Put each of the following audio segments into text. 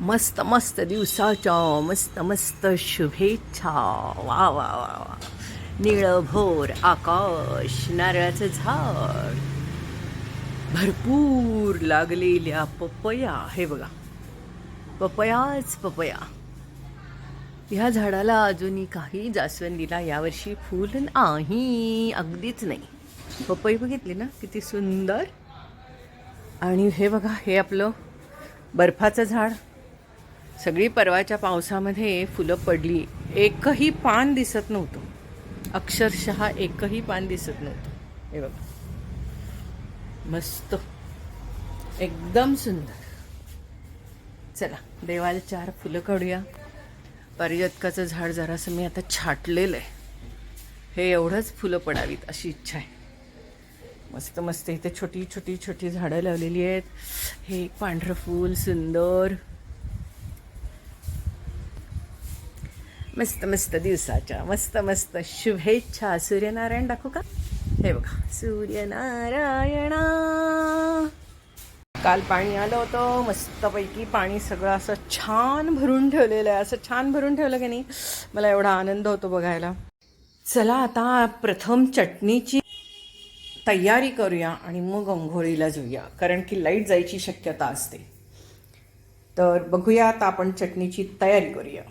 मस्त मस्त दिवसाच्या मस्त मस्त शुभेच्छा. वा वा वा वा. निळभोर आकाश नारळाचं झाड. भरपूर लागलेल्या पपया. हे बघा. पपयाच पपया. ह्या झाडाला अजूनही काही जास्वंदीला यावर्षी फूल नाही. अगदीच नाही. पपई बघितली ना? किती सुंदर. आणि हे बघा हे आपलं बर्फाचं झाड. सगळी परवाच्या पावसामध्ये फुलं पडली एकही पान दिसत नव्हतं. अक्षरशः एकही पान दिसत नव्हतं. हे बघा. मस्त. एकदम सुंदर. चला देवाला चार फुलं काढूया. पारिजातकाचं झाड जरासं मी आता छाटलेलं आहे हे एवढंच फुलं पडावीत अशी इच्छा आहे. मस्त मस्त. इथे छोटी छोटी छोटी झाडं लावलेली आहेत. हे एक पांढरं फूल सुंदर. मस्त मस्त दिवसाच्या मस्त मस्त शुभेच्छा. सूर्यनारायण दाखवू का? हे बघा सूर्यनारायणा. काल पाणी आलं होतं मस्तपैकी पाणी सगळं असं छान भरून ठेवलेलं आहे. असं छान भरून ठेवलं की नाही मला एवढा आनंद होतो बघायला. चला आता प्रथम चटणीची तयारी करूया आणि मग अंघोळीला जाऊया कारण की लाइट जायची शक्यता असते. तर बघूया आता आपण चटणीची तयारी करूया.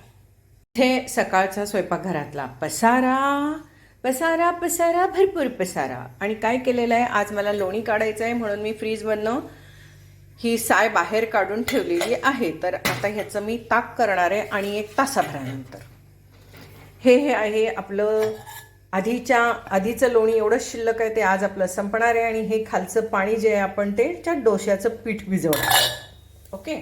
इथे सकाळचा स्वयंपाकघरातला पसारा पसारा पसारा भरपूर पसारा. आणि काय केलेलं आहे? आज मला लोणी काढायचं आहे म्हणून मी फ्रीजमधनं ही साय बाहेर काढून ठेवलेली आहे. तर आता ह्याचं मी ताक करणार आहे आणि एक तासाभरानंतर. हे हे आहे आपलं आधीच्या आधीचं लोणी एवढं शिल्लक आहे ते आज आपलं संपणार आहे आणि हे खालचं पाणी जे आहे आपण ते त्या डोश्याचं पीठ भिजवणार ओके?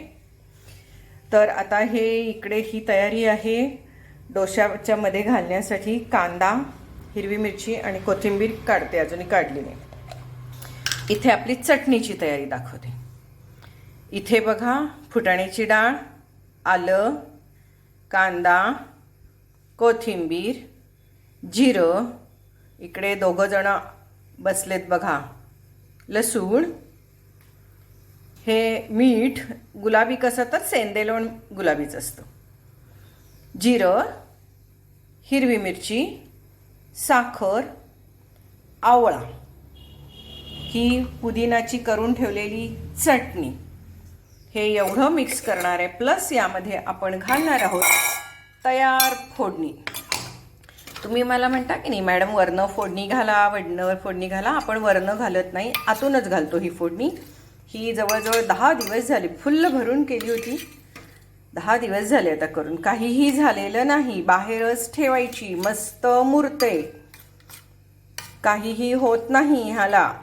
तर आता हे इकडे ही तयारी आहे. डोशाच्यामध्ये घालण्यासाठी कांदा हिरवी मिरची आणि कोथिंबीर काढते. अजूनही काढली नाही. इथे आपली चटणीची तयारी दाखवते. इथे बघा फुटाण्याची डाळ आलं कांदा कोथिंबीर जिरं. इकडे दोघं जण बसलेत बघा. लसूण. हे मीठ गुलाबी कसं तर सेंदेलोण गुलाबीच असतं. जिरं हिरवी मिरची साखर आवळा. ही पुदिनाची करून ठेवलेली चटणी. हे एवढं मिक्स करणार आहे प्लस यामध्ये आपण घालणार आहोत तयार फोडणी. तुम्ही मला म्हणता की नाही मॅडम वरनं फोडणी घाला वडणं फोडणी घाला. आपण वरनं घालत नाही आतूनच घालतो ही फोडणी. ही जवळजवळ दहा दिवस झाले फुल्ल भरून केली होती. दहा दिवस झाले आता करून. काहीही झालेलं नाही. बाहेरच ठेवायची मस्त मुरते. काहीही होत नाही ह्याला.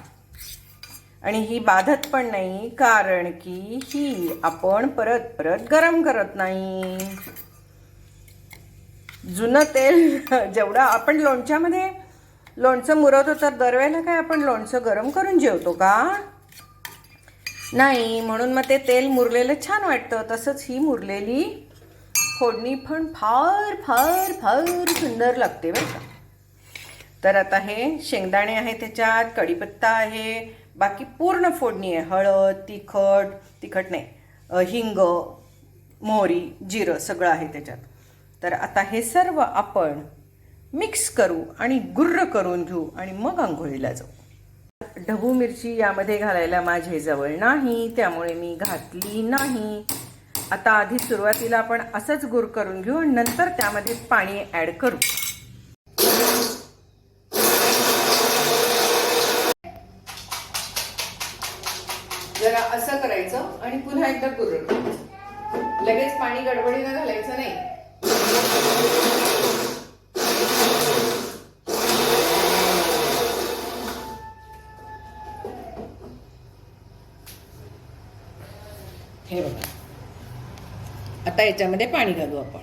आणि ही बाधत पण नाही कारण की ही आपण परत परत गरम करत नाही. जुनं तेल जेवढं आपण लोणच्यामध्ये लोणचं मुरवतो तर दरवेळेला काय आपण लोणचं गरम करून जेवतो का? नाही म्हणून मग ते तेल मुरलेलं छान वाटतं. तसंच ही मुरलेली फोडणी पण फार फार फार सुंदर लागते बरं का. तर आता हे शेंगदाणे आहे त्याच्यात कढीपत्ता आहे बाकी पूर्ण फोडणी आहे. हळद तिखट तिखट नाही हिंग मोहरी जिरं सगळं आहे त्याच्यात. तर आता हे सर्व आपण मिक्स करू आणि गुर्र करून घेऊ आणि मग आंघोळीला जाऊ. ढबू मिरची यामध्ये घालायला माझे जवळ नाही त्यामुळे मी घातली नाही. आता आधी सुरुवातीला आपण असंच गुर करून घेऊ आणि नंतर त्यामध्ये पाणी ॲड करू. जरा असं करायचं आणि पुन्हा एकदा गुर. लगेच पाणी गडबडीनं घालायचं नाही. आता याच्यामध्ये पाणी घालू आपण.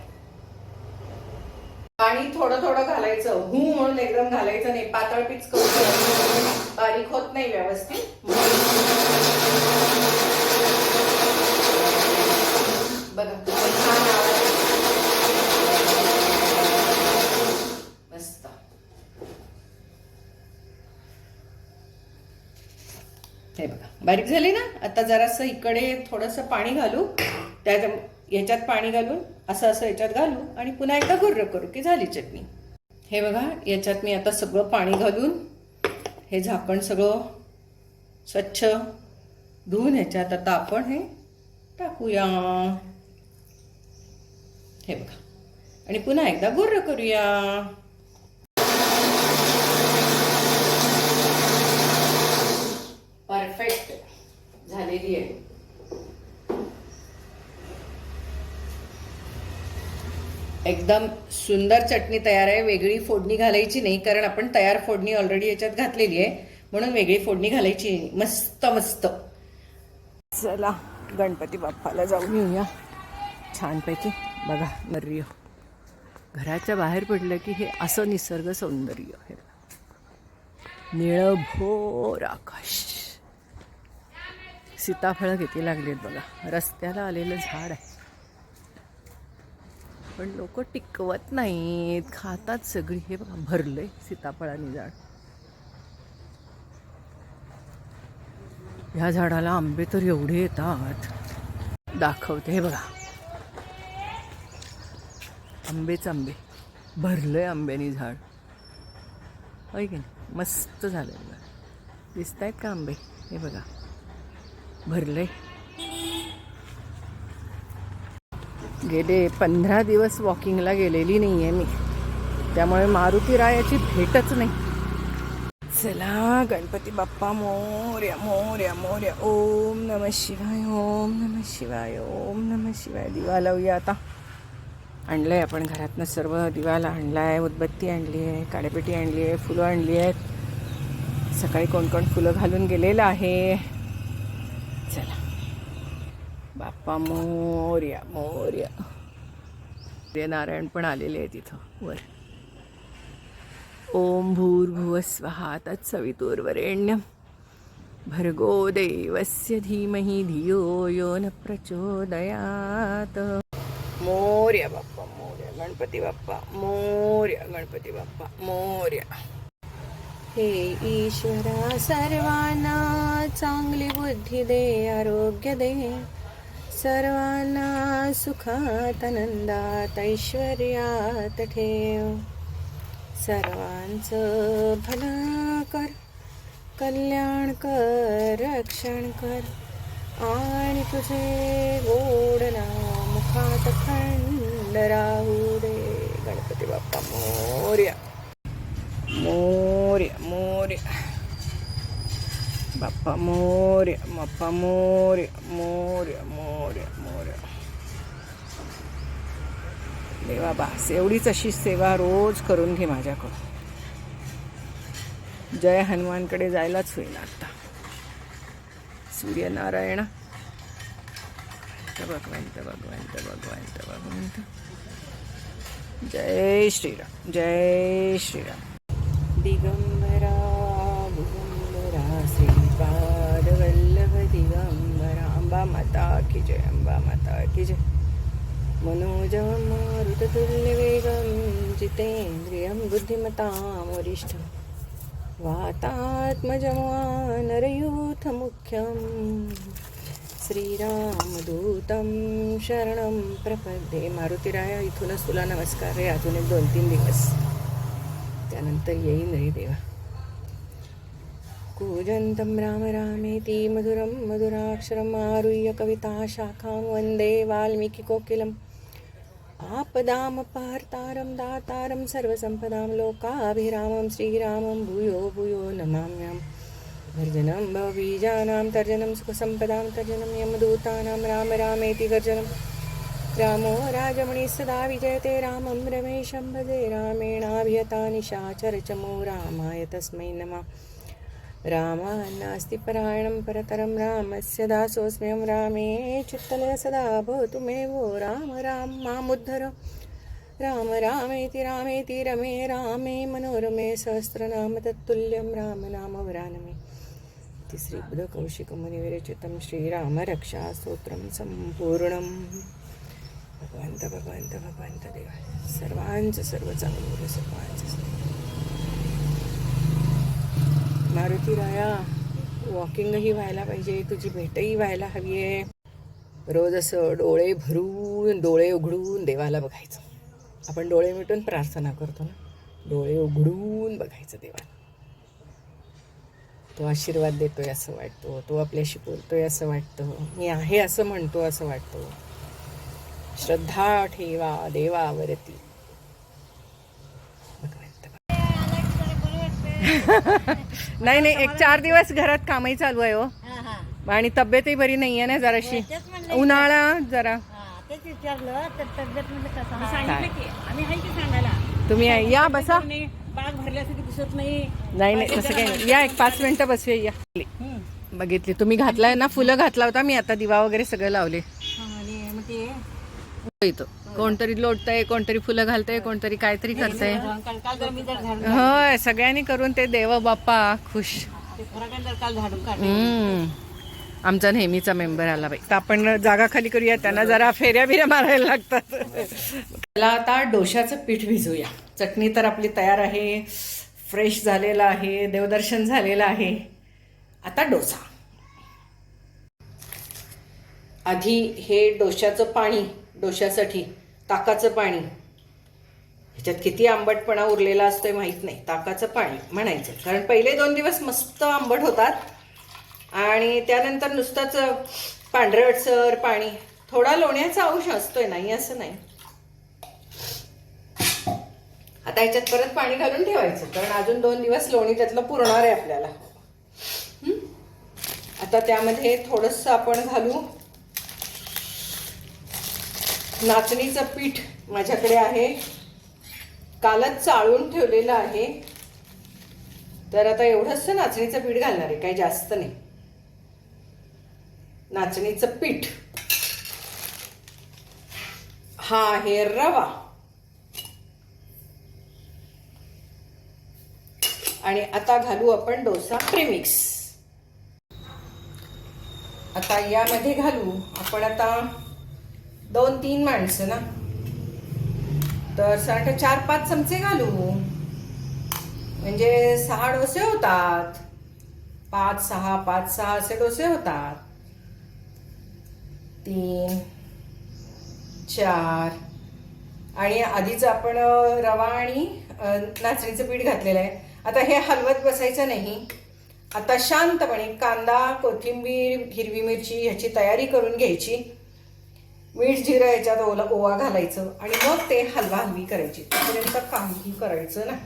पाणी थोडं थोडं घालायचं. हू म्हणून एकदम घालायचं नाही. पातळ पीच करून बारीक होत नाही व्यवस्थित. बघा मस्त. हे बघा. बारीक झाली ना? आता जरासं इकडे थोडंसं पाणी घालू. त्या याच्यात पाणी घालून असं असं याच्यात घालू आणि पुन्हा एकदा गुर्र करू की झाली चटणी. हे बघा याच्यात मी आता सगळं पाणी घालून हे झाकण सगळं स्वच्छ धुवून ह्याच्यात आता आपण हे टाकूया. हे बघा. आणि पुन्हा एकदा गुर्र करूया. परफेक्ट झालेली आहे. एकदम सुंदर चटणी तयार आहे. वेगळी फोडणी घालायची नाही कारण आपण तयार फोडणी ऑलरेडी याच्यात घातलेली आहे. म्हणून वेगळी फोडणी घालायची नाही. मस्त मस्त. चला गणपती बाप्पाला जाऊन येऊया. छानपैकी. बघा नर्य घराच्या बाहेर पडलं की हे असं निसर्ग सौंदर्य हे निळभोर आकाश. सीताफळं किती लागलीत बघा. रस्त्याला आलेलं झाड आहे. पण लोक टिकवत नाहीत. खातात सगळी. हे बघा भरलंय सीताफळाने झाड. ह्या झाडाला आंबे तर एवढे येतात. दाखवते हे बघा. आंबेच आंबे. भरलंय आंब्यानी झाड. होय की नाही? मस्त झालंय बघा. दिसत आहेत का आंबे? हे बघा. भरलंय. गेले. पंधरा दिवस वॉकिंगला गेलेली नाही आहे मी. त्यामुळे मारुती रायाची भेटच नाही. चला गणपती बाप्पा मोर्या मोर्या मोर्या. ओम नम शिवाय ओम नम शिवाय ओम नम शिवाय. दिवा लावूया आता. आणलंय आपण घरातनं सर्व. दिवाला आणलाय उदबत्ती आणली आहे काडेपेटी आणली आहे फुलं आणली आहेत. सकाळी कोण कोण फुलं घालून गेलेलं आहे. चला. बाप्पा मोर्या मोर्या. ते नारायण पण आलेले आहेत तिथं वर. ओम भूर्भुवस्वहा तत्सवितुर्वरेण्यं भर्गो देवस्य धीमहि धियो यो न प्रचोदयात. मोर्या बाप्पा मोर्या. गणपती बाप्पा मोर्या. गणपती बाप्पा मोर्या. हे ईश्वरा सर्वांना चांगली बुद्धी दे आरोग्य दे. सर्वांना सुखात आनंदात ऐश्वर्यात ठेव. सर्वांचं भलं कर कल्याण कर रक्षण कर. आणि तुझे गोड नाम मुखात खंड राहू दे. गणपती बाप्पा मोर्या. मोर्या मोर्या. बाप्पा मोर्य बाप्पा मोर्य मोर्या मोर्या मोर्य देवा बास एवढीच अशी सेवा रोज करून घे माझ्याकडून. जय हनुमानकडे जायलाच होईल आता. सूर्यनारायण. भगवंत भगवंत भगवंत भगवंत. जय श्रीराम जय श्रीराम. दिगम अंबा माता की जय अंबा माता की जय। मनोजं मारुततुल्यवेगं जितेन्द्रियं बुद्धिमतां वरिष्ठं। वातात्मजमानरयूथमुख्यं श्रीरामदूतं शरणं प्रपद्ये। मारुतीराया इथूनच तुला नमस्कार रे. अजून एक दोन तीन दिवस. त्यानंतर येईन रे देवा. कूजन्तं राम रामेति मधुरं मधुराक्षरम् आरुह्य कविता वन्दे वाल्मीकिकोकिलम् आपदामपार्तारं दातारं सर्वसम्पदां लोकाभिरामं श्रीरामं भूयो भूयो नमाम्यहं। गर्जनं भवबीजानां तर्जनं सुखसम्पदां तर्जनं यमदूतानां राम रामेति गर्जनं। रामो राजमणि सदा विजयते रामं रमेशं भजे रामेणाभियता निशाचरचमो रामाय तस्मै नमः। रामान्नास्ति परायणं परतरं रामस्य दासोऽस्म्यं रामे चित्तलय सदा भवतु मे वो राम राम मामुद्धर राम रामेति रामेति रमे रामे मनोरमे सहस्रनाम तत्तुल्यं राम नाम वरानमे। इति श्रीबुधकौशिकमुनिविरचितं श्रीरामरक्षास्तोत्रं सम्पूर्णम्। भगवंत भगवंत भगवंत देवा सर्वांचं सर्व चांगलं सर्वांचं सर्व। मारुती राया वॉकिंगही व्हायला पाहिजे तुझी भेटही व्हायला हवी आहे. रोज असं डोळे भरून डोळे उघडून देवाला बघायचं. आपण डोळे मिटून प्रार्थना करतो ना. डोळे उघडून बघायचं देवाला. तो आशीर्वाद देतोय असं वाटतो तो आपल्याशी बोलतोय असं वाटतं मी आहे असं म्हणतो असं वाटतं. श्रद्धा ठेवा देवावरती. नाही नाही एक चार दिवस घरात कामही चालू आहे हो. हा, हा. आणि तब्येतही बरी नाहीये ना जराशी. उन्हाळा जरा. तेच विचारलं तर तब्येत म्हणजे कसं आहे? सांगितलं की आम्ही आहे की सांगायला? तुम्ही या बसा. नाही बाग भरल्यासारखी दिसत नाही. नाही नाही तसं काही नाही. या एक पाच मिनिटं बसूया या. बघितली तुम्ही घातलाय ना फुलं घातला होता मी आता दिवा वगैरे सगळे लावले. हा, इथं. कोणतरी लोटतंय कोणतरी फुलं घालतंय कोणतरी काहीतरी करतंय. होय सगळ्यांनी करून ते देव बाप्पा खुश. हम्म. आमचा नेहमीचा मेंबर आला बाई. तर आपण जागा खाली करूया त्यांना जरा फेऱ्या बिऱ्या मारायला लागतात. त्याला आता डोशाचं पीठ भिजूया. चटणी तर आपली तयार आहे. फ्रेश झालेलं आहे. देवदर्शन झालेलं आहे. आता डोसा. आधी हे डोशाचं पाणी डोशासाठी ताकाचं पाणी. ह्याच्यात किती आंबटपणा उरलेला असतोय माहीत नाही. ताकाचं पाणी म्हणायचं. कारण पहिले दोन दिवस मस्त आंबट होतात. आणि त्यानंतर नुसतंच पांढरटसर पाणी. थोडा लोण्याचा अंश असतोय नाही असं नाही. आता ह्याच्यात परत पाणी घालून ठेवायचं. कारण अजून दोन दिवस लोणी त्यातलं पुरणार आहे आपल्याला. आता त्यामध्ये थोडंसं आपण घालू. नाचणीचं पीठ माझ्याकडे आहे. कालच चाळून ठेवलेलं आहे. तर आता एवढंच नाचणीचं पीठ घालणार आहे काही जास्त नाही. नाचणीचं पीठ. हा आहे रवा. आणि आता घालू आपण डोसा प्रीमिक्स. आता यामध्ये घालू. आपण आता दोन तीन माणसं ना. तर सारखं चार पाच चमचे घालू. म्हणजे सहा डोसे होतात. पाच सहा पाच सहा असे डोसे होतात. तीन चार. आणि आधीच आपण रवा आणि नाचणीचं पीठ घातलेलं आहे. आता हे हलवत बसायचं नाही. आता शांतपणे कांदा कोथिंबीर हिरवी मिरची ह्याची तयारी करून घ्यायची. मीठ जिरं याच्यात ओला ओवा घालायचं आणि मग ते हलवा हलवी करायची. तोपर्यंत काहीही करायचं नाही.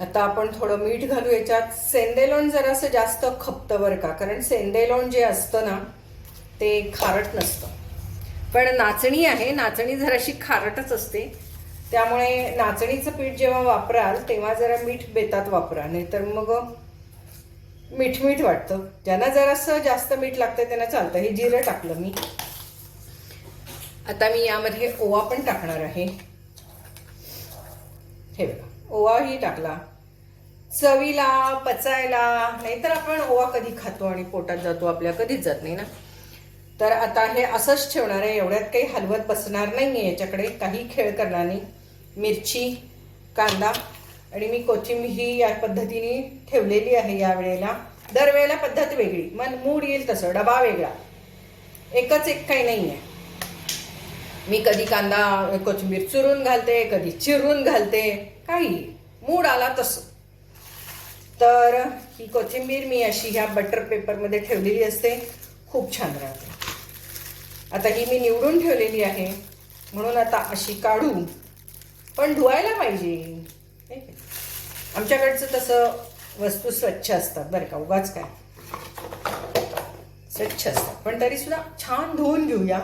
आता आपण थोडं मीठ घालू याच्यात. सेंदेलोण जरासं जास्त खपतं बरं का. कारण सेंदेलोण जे असतं ना ते खारट नसतं. पण नाचणी आहे. नाचणी जराशी खारटच असते. त्यामुळे नाचणीचं पीठ जेव्हा वापराल तेव्हा जरा मीठ बेतात वापरा. नाहीतर मग मीठ मीठ वाटतं. ज्यांना जरासं जास्त मीठ लागतं त्यांना चालतं. हे जिरं टाकलं मी. आता मी यामध्ये ओवा पण टाकणार आहे. हे बघा ओवाही टाकला. चवीला पचायला नाहीतर आपण ओवा कधी खातो आणि पोटात जातो आपल्या कधीच जात नाही ना. तर आता हे असंच ठेवणार आहे एवढ्यात काही हलवत बसणार नाही आहे याच्याकडे काही खेळ करणार नाही. मिरची कांदा आणि मी कोथिंबीर ही या पद्धतीने ठेवलेली आहे या वेळेला. दरवेळेला पद्धत वेगळी मन मूड येईल तसं डबा वेगळा. एकच एक काही नाही आहे मी कधी कांदा कोथिंबीर चुरून घालते कधी चिरून घालते काही. मूड आला तसं. तर ही कोथिंबीर मी अशी ह्या बटर पेपरमध्ये ठेवलेली असते. खूप छान राहते. आता ही मी निवडून ठेवलेली आहे. म्हणून आता अशी काढू. पण धुवायला पाहिजे. आमच्याकडचं तसं वस्तू स्वच्छ असतात बरं का उगाच काय. स्वच्छ असतात. पण तरी सुद्धा छान धुवून घेऊया.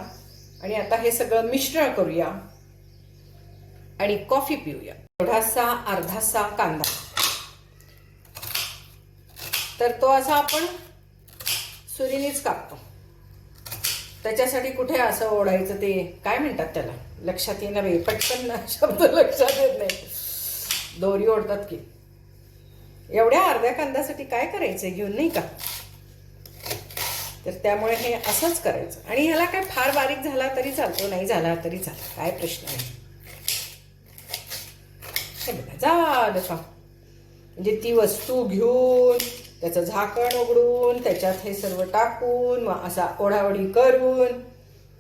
आणि आता हे सगळं मिश्रण करूया. आणि कॉफी पिऊया. थोडासा अर्धासा कांदा. तर तो असा आपण सुरीनेच कापतो. त्याच्यासाठी कुठे असं ओढायचं ते काय म्हणतात त्याला? लक्षात येणार नाही. पटकन शब्द लक्षात येत नाही. दोरी ओढतात की. एवढ्या अर्ध्या कांद्यासाठी काय करायचं घेऊन नाही का? तर त्यामुळे हे असंच करायचं. आणि ह्याला काय फार बारीक झाला तरी चालतो नाही झाला तरी चालतो. काय प्रश्न नाही हे बघा झालं का म्हणजे ती वस्तू घेऊन त्याचं झाकण उघडून त्याच्यात हे सर्व टाकून मग असा ओढाओढी करून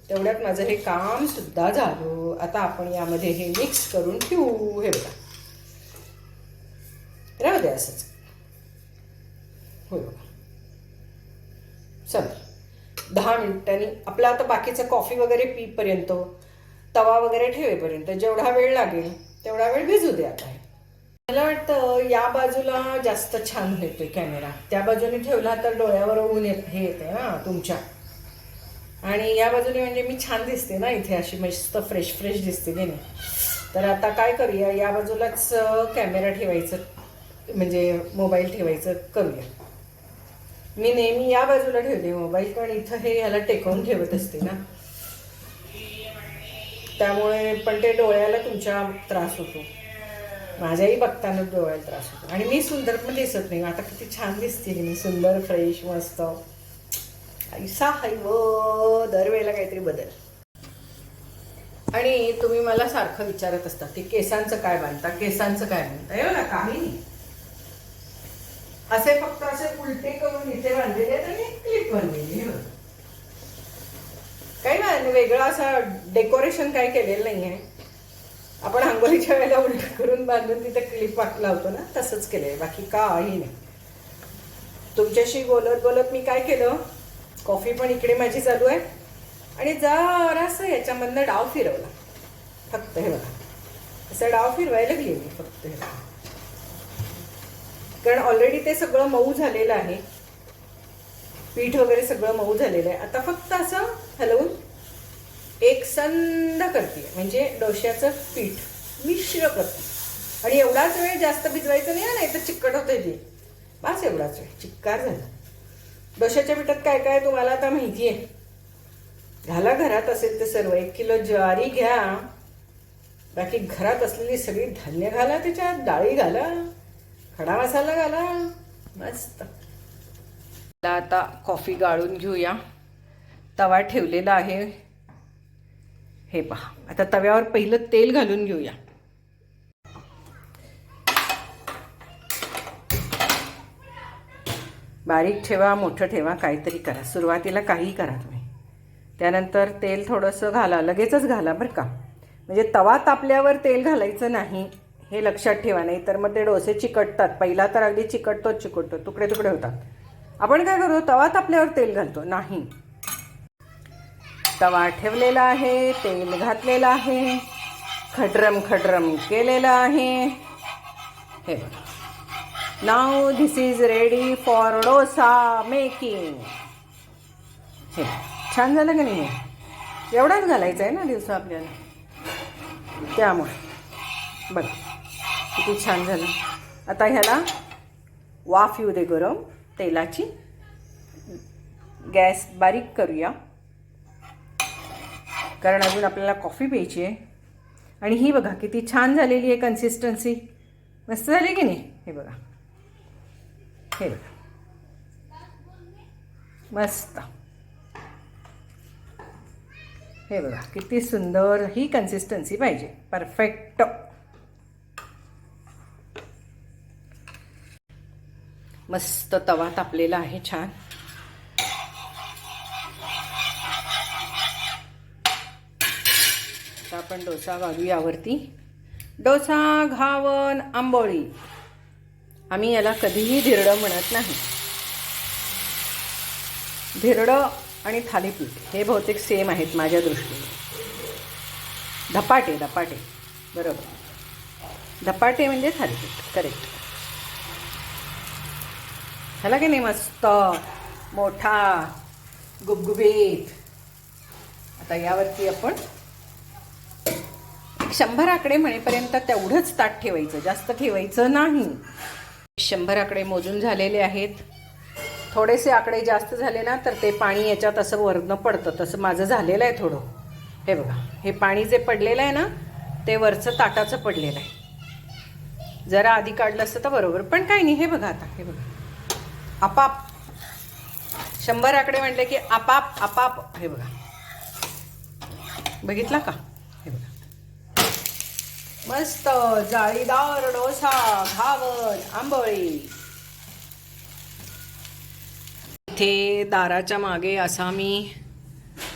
तेवढ्यात माझं हे काम सुद्धा झालं. आता आपण यामध्ये हे मिक्स करून ठेवू. हे बघा. राहू दे असंच. हो बघा. चला. दहा मिनिटांनी आपलं आता बाकीचं कॉफी वगैरे पीपर्यंत तवा वगैरे ठेवेपर्यंत जेवढा वेळ लागेल तेवढा वेळ भिजू दे आता. मला वाटतं या बाजूला जास्त छान येतोय कॅमेरा. त्या बाजूने ठेवला तर डोळ्यावर ऊन येत हे येते ना तुमच्या. आणि या बाजूने म्हणजे मी छान दिसते ना इथे अशी मस्त फ्रेश फ्रेश दिसते की नाही. तर आता काय करूया या बाजूलाच कॅमेरा ठेवायचं म्हणजे मोबाईल ठेवायचं करूया. मी नेहमी या बाजूला ठेवते मोबाईल पण इथं हे ह्याला टेकवून ठेवत असते ना. त्यामुळे पण ते डोळ्याला तुमच्या त्रास होतो. माझ्याही बघताना डोळ्याला त्रास होतो. आणि मी सुंदर पण दिसत नाही. आता किती छान दिसते मी. सुंदर फ्रेश मस्त. ऐसा हाय व दरवेळेला काहीतरी बदल. आणि तुम्ही मला सारखं विचारत असता की केसांचं काय बांधता? केसांचं काय बांधता? एवढा काही नाही. असे फक्त असे उलटे करून इथे बांधलेले आहेत आणि क्लिप बांधलेली काही नाही वेगळं असं डेकोरेशन काय केलेलं नाही आहे आपण आंघोळीच्या वेळेला उलट करून बांधून तिथे क्लिप लावतो ना तसंच केलंय बाकी काही नाही. तुमच्याशी बोलत बोलत मी काय केलं? कॉफी पण इकडे माझी चालू आहे. आणि जरासं याच्यामधनं डाव फिरवला. फक्त हे बघा. असं डाव फिरवायला लागली मी फक्त हे बघा. कारण ऑलरेडी ते सगळं मऊ झालेलं आहे. पीठ वगैरे सगळं मऊ झालेलं आहे. आता फक्त असं हलवून एक संद करते. म्हणजे डोश्याचं पीठ मिश्र करते. आणि एवढाच वेळ जास्त भिजवायचं नाही नाही तर चिकट होते ते. बस एवढाच वेळ. चिक्कार झाला. डोश्याच्या पिठात काय काय तुम्हाला आता माहिती आहे घाला घरात असेल ते सर्व. एक किलो ज्वारी घ्या. बाकी घरात असलेली सगळी धान्य घाला त्याच्यात डाळी घाला. खडा मसाला घाला. मस्त. आता कॉफी गाळून घेऊया. तवा ठेवलेला आहे. हे पहा. आता तव्यावर पहिलं तेल घालून घेऊया. बारीक ठेवा मोठं ठेवा काहीतरी करा. सुरुवातीला काही करा तुम्ही. त्यानंतर तेल थोडंसं घाला. लगेचच घाला बरं का. म्हणजे तवा तापल्यावर तेल घालायचं नाही. हे लक्षात ठेवा नाही तर मग ते डोसे चिकटतात. पहिला तर अगदी चिकटतोच चिकटतो. तुकडे तुकडे होतात. आपण काय करू? तवा तापल्यावर तेल घालतो. नाही. तवा ठेवलेला आहे तेल घातलेलं आहे. खटरम खटरम केलेलं आहे. हे बघा. नाव this is ready for dosa making हे छान झालं का नाही हे? एवढाच घालायचा आहे ना दिवसा आपल्याला. त्यामुळे. बघा. किती छान झालं. आता ह्याला वाफ येऊ दे गरम तेलाची. गॅस बारीक करूया. कारण अजून आपल्याला कॉफी प्यायची आहे. आणि ही बघा किती छान झालेली आहे कन्सिस्टन्सी मस्त झाली की नाही? हे बघा. हे बघा. मस्त. हे बघा किती सुंदर ही कन्सिस्टन्सी पाहिजे. परफेक्ट मस्त तवा तापलेला आहे छान. आता आपण डोसा घालू यावरती डोसा घावन आंबोळी. आम्ही याला कधीही धिरडं म्हणत नाही. धिरडं आणि थालीपीठ हे बहुतेक सेम आहेत माझ्या दृष्टीने. धपाटे धपाटे. बरोबर. धपाटे म्हणजे थालीपीठ करेक्ट झाला की नाही? मस्त मोठा गुबगुबीत. आता यावरती आपण शंभर आकडे म्हणेपर्यंत तेवढंच ताट ठेवायचं जास्त ठेवायचं नाही. शंभर आकडे मोजून झालेले आहेत. थोडेसे आकडे जास्त झाले ना तर ते पाणी याच्यात असं वरनं पडतं. तसं माझं झालेलं आहे थोडं. हे बघा हे पाणी जे पडलेलं आहे ना ते वरचं ताटाचं पडलेलं आहे. जरा आधी काढलं असतं तर बरोबर पण काही नाही. हे बघा आता हे बघा. आपाप. शंभर आकडे म्हटले की आपाप आपाप. हे बघा. बघितला का? हे बघा. मस्त जाळीदार डोसा घावन आंबोळी. इथे दाराच्या मागे असा मी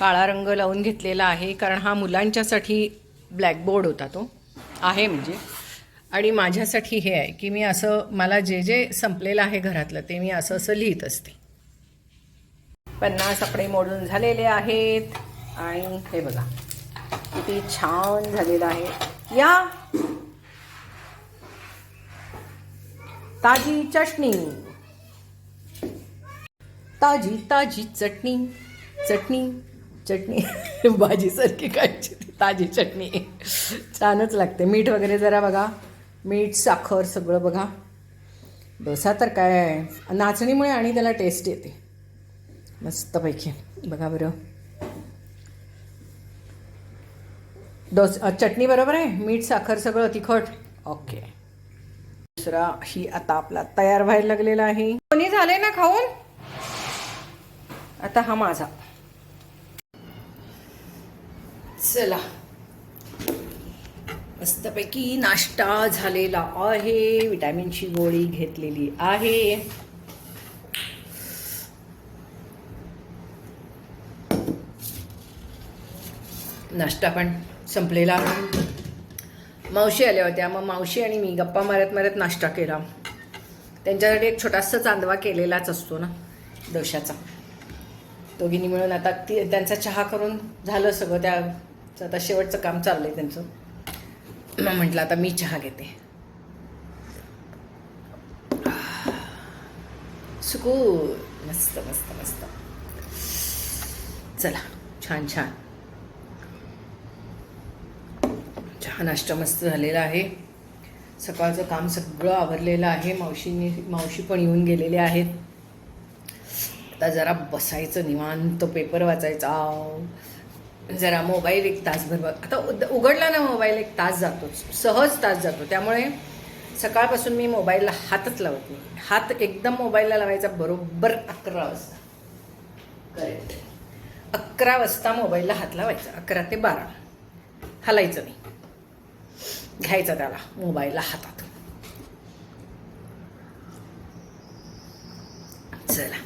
काळा रंग लावून घेतलेला आहे कारण हा मुलांच्यासाठी ब्लॅकबोर्ड होता तो. आहे म्हणजे. आणि माझ्यासाठी हे आहे की मी असं मला जे जे संपलेलं आहे घरातलं ते मी असं असं लिहित असते. पन्नास आपणे मोडून झालेले आहेत. आणि हे बघा किती छान झालेलं आहे. या! ताजी चटणी. ताजी ताजी चटणी. चटणी चटणी. भाजीसारखी खायची ताजी चटणी. छानच लागते. मीठ वगैरे जरा बघा. मीठ साखर सगळं बघा. डोसा तर काय नाचणीमुळे आणि त्याला टेस्ट येते. मस्तपैकी. बघा बरं. डोस चटणी बरोबर आहे? मीठ साखर सगळं तिखट? ओके. दुसरा ही आता आपला तयार व्हायला लागलेला आहे. कोणी झाले ना खाऊन? आता हा माझा. चला. मस्तपैकी नाश्ता झालेला आहे. विटॅमिनची गोळी घेतलेली आहे. नाश्ता पण संपलेला. आहे मावशी आल्या होत्या. मग मावशी आणि मी गप्पा मारत मारत नाश्ता केला. त्यांच्यासाठी एक छोटासा चांदवा केलेलाच असतो ना दशाचा दोघींनी मिळून आता ती त्यांचा चहा करून झालं सगळं. त्याचं आता शेवटचं काम चाललं आहे त्यांचं. मग म्हटलं आता मी चहा घेते. सुकू. मस्त मस्त मस्त. चला छान छान. चहा नाश्ता मस्त झालेला आहे. सकाळचं काम सगळं आवरलेलं आहे. मावशीने मावशी पण येऊन गेलेले आहेत. आता जरा बसायचं निवांत पेपर वाचायचा. जरा मोबाईल एक तासभर बघ. आता उद- उघडला ना मोबाईल एक तास जातोच सहज तास जातो. त्यामुळे सकाळपासून मी मोबाईलला हातच लावत नाही. हात एकदम मोबाईलला लावायचा बरोबर अकरा वाजता. करेक्ट अकरा वाजता मोबाईलला हात लावायचा. अकरा ते बारा. हलायचं नाही. घ्यायचा त्याला मोबाईलला हातात. चला.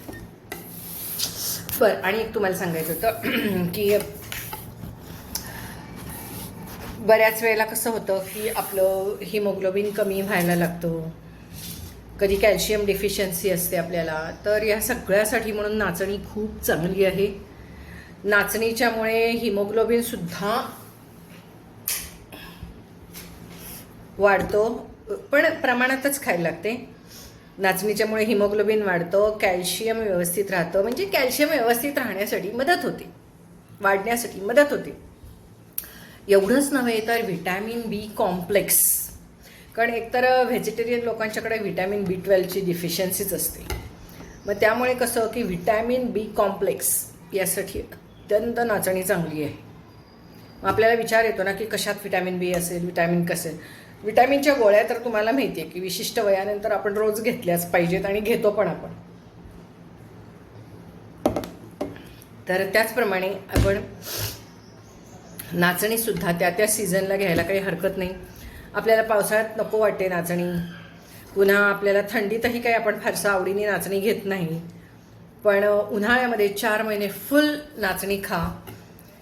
बरं आणि एक तुम्हाला सांगायचं होतं की बऱ्याच वेळेला कसं होतं की आपलं हिमोग्लोबिन कमी व्हायला लागतं. कधी कॅल्शियम डिफिशियन्सी असते आपल्याला. तर या सगळ्यासाठी म्हणून नाचणी खूप चांगली आहे. नाचणीच्यामुळे हिमोग्लोबिनसुद्धा वाढतो. पण प्रमाणातच खायला लागते. नाचणीच्यामुळे हिमोग्लोबिन वाढतं कॅल्शियम व्यवस्थित राहतं. म्हणजे कॅल्शियम व्यवस्थित राहण्यासाठी मदत होते. वाढण्यासाठी मदत होते. एवढंच नव्हे तर व्हिटॅमिन बी कॉम्प्लेक्स. कारण एकतर व्हेजिटेरियन लोकांच्याकडे व्हिटॅमिन बी ट्वेल्वची डिफिशियन्सीच असते. मग त्यामुळे कसं की व्हिटॅमिन बी कॉम्प्लेक्स यासाठी अत्यंत नाचणी चांगली आहे. मग आपल्याला विचार येतो ना की कशात व्हिटॅमिन बी असेल व्हिटॅमिन कसेल व्हिटॅमिनच्या गोळ्या तर तुम्हाला माहिती आहे की विशिष्ट वयानंतर आपण रोज घेतल्याच पाहिजेत आणि घेतो पण आपण. तर त्याचप्रमाणे आपण नाचणीसुद्धा त्या त्या सीझनला घ्यायला काही हरकत नाही. आपल्याला पावसाळ्यात नको वाटते नाचणी. पुन्हा आपल्याला थंडीतही काही आपण फारसं आवडीने नाचणी घेत नाही. पण उन्हाळ्यामध्ये चार महिने फुल नाचणी खा.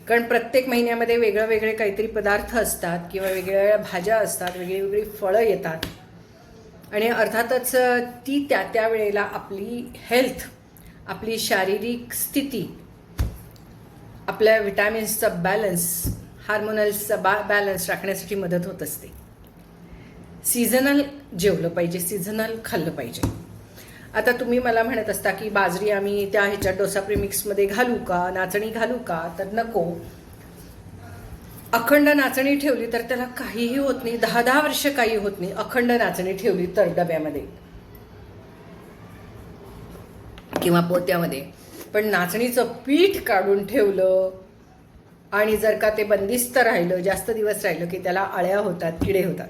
कारण प्रत्येक महिन्यामध्ये वेगळं वेगळे काहीतरी पदार्थ असतात किंवा वेगळ्या भाज्या असतात वेगळी वेगळी फळं येतात. आणि अर्थातच ती त्या त्या वेळेला आपली हेल्थ आपली शारीरिक स्थिती आपल्या विटॅमिन्सचा बॅलन्स हार्मोनल्सचा बा बॅलन्स राखण्यासाठी मदत होत असते. सीझनल जेवलं पाहिजे सीझनल खाल्लं पाहिजे. आता तुम्ही मला म्हणत असता की बाजरी आम्ही त्या ह्याच्यात डोसा प्रिमिक्समध्ये घालू का नाचणी घालू का? तर नको. अखंड नाचणी ठेवली तर त्याला काहीही होत नाही दहा दहा वर्ष काही होत नाही. अखंड नाचणी ठेवली तर डब्यामध्ये. किंवा पोत्यामध्ये. पण नाचणीचं पीठ काढून ठेवलं आणि जर का ते बंदिस्त राहिलं जास्त दिवस राहिलं की त्याला आळ्या होतात किडे होतात.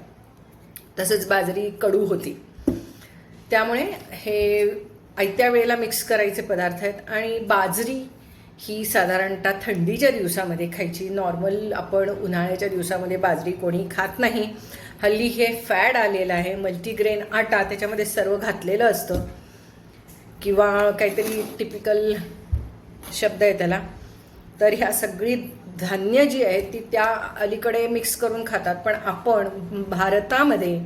तसंच बाजरी कडू होती. त्यामुळे हे आयत्या वेळेला मिक्स करायचे पदार्थ आहेत आणि बाजरी ही साधारणतः थंडीच्या दिवसामध्ये खायची. नॉर्मल आपण उन्हाळ्याच्या दिवसामध्ये बाजरी कोणी खात नाही. हल्ली हे फॅड आलेलं आहे. मल्टीग्रेन आटा त्याच्यामध्ये सर्व घातलेलं असतं. किंवा काहीतरी टिपिकल शब्द आहे त्याला. तर ह्या सगळी धान्य जी आहेत ती त्या अलीकडे मिक्स करून खातात. पण आपण भारतामध्ये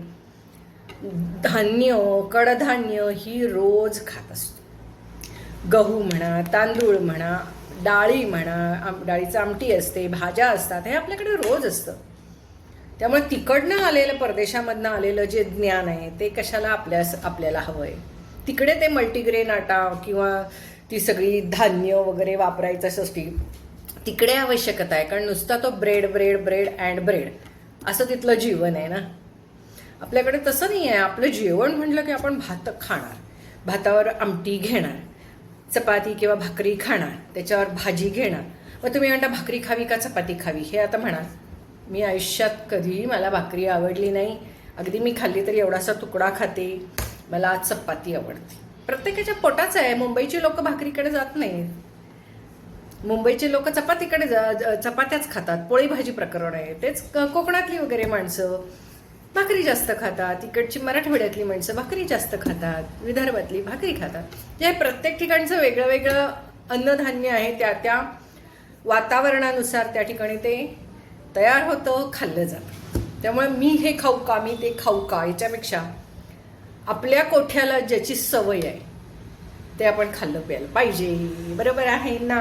धान्य कडधान्य ही रोज खात असतो. गहू म्हणा तांदूळ म्हणा डाळी म्हणा आम डाळीचं आमटी असते भाज्या असतात हे आपल्याकडे रोज असतं. त्यामुळे तिकडनं आलेलं परदेशामधनं आलेलं जे ज्ञान आहे ते कशाला आपल्या आपल्याला हवं आहे तिकडे ते मल्टीग्रेन आटा किंवा ती सगळी धान्य वगैरे वापरायचं असं तिकडे आवश्यकता आहे कारण नुसता तो bread bread bread and bread. असं तिथलं जीवन आहे ना. आपल्याकडे तसं नाही आहे. आपलं जेवण म्हटलं की आपण भात खाणार. भातावर आमटी घेणार. चपाती किंवा भाकरी खाणार. त्याच्यावर भाजी घेणार. मग तुम्ही म्हणता भाकरी खावी का चपाती खावी? हे आता म्हणाल. मी आयुष्यात कधीही मला भाकरी आवडली नाही. अगदी मी खाल्ली तरी एवढासा तुकडा खाते. मला चपाती आवडते. प्रत्येकाच्या पोटाचं आहे. मुंबईची लोक भाकरीकडे जात नाहीत. मुंबईचे लोक चपातीकडे जा चपात्याच खातात. पोळी भाजी प्रकरण आहे. तेच क- कोकणातली वगैरे माणसं भाकरी जास्त खातात. इकडची मराठवाड्यातली माणसं भाकरी जास्त खातात. विदर्भातली भाकरी खातात. जे प्रत्येक ठिकाणचं वेगळं वेगळं अन्नधान्य आहे. त्या त्या वातावरणानुसार त्या ठिकाणी ते तयार होतं खाल्लं जातं. त्यामुळे मी हे खाऊ का? मी ते खाऊ का? याच्यापेक्षा आपल्या कोठ्याला ज्याची सवय आहे ते आपण खाल्लं प्यायला पाहिजे. बरोबर आहे ना?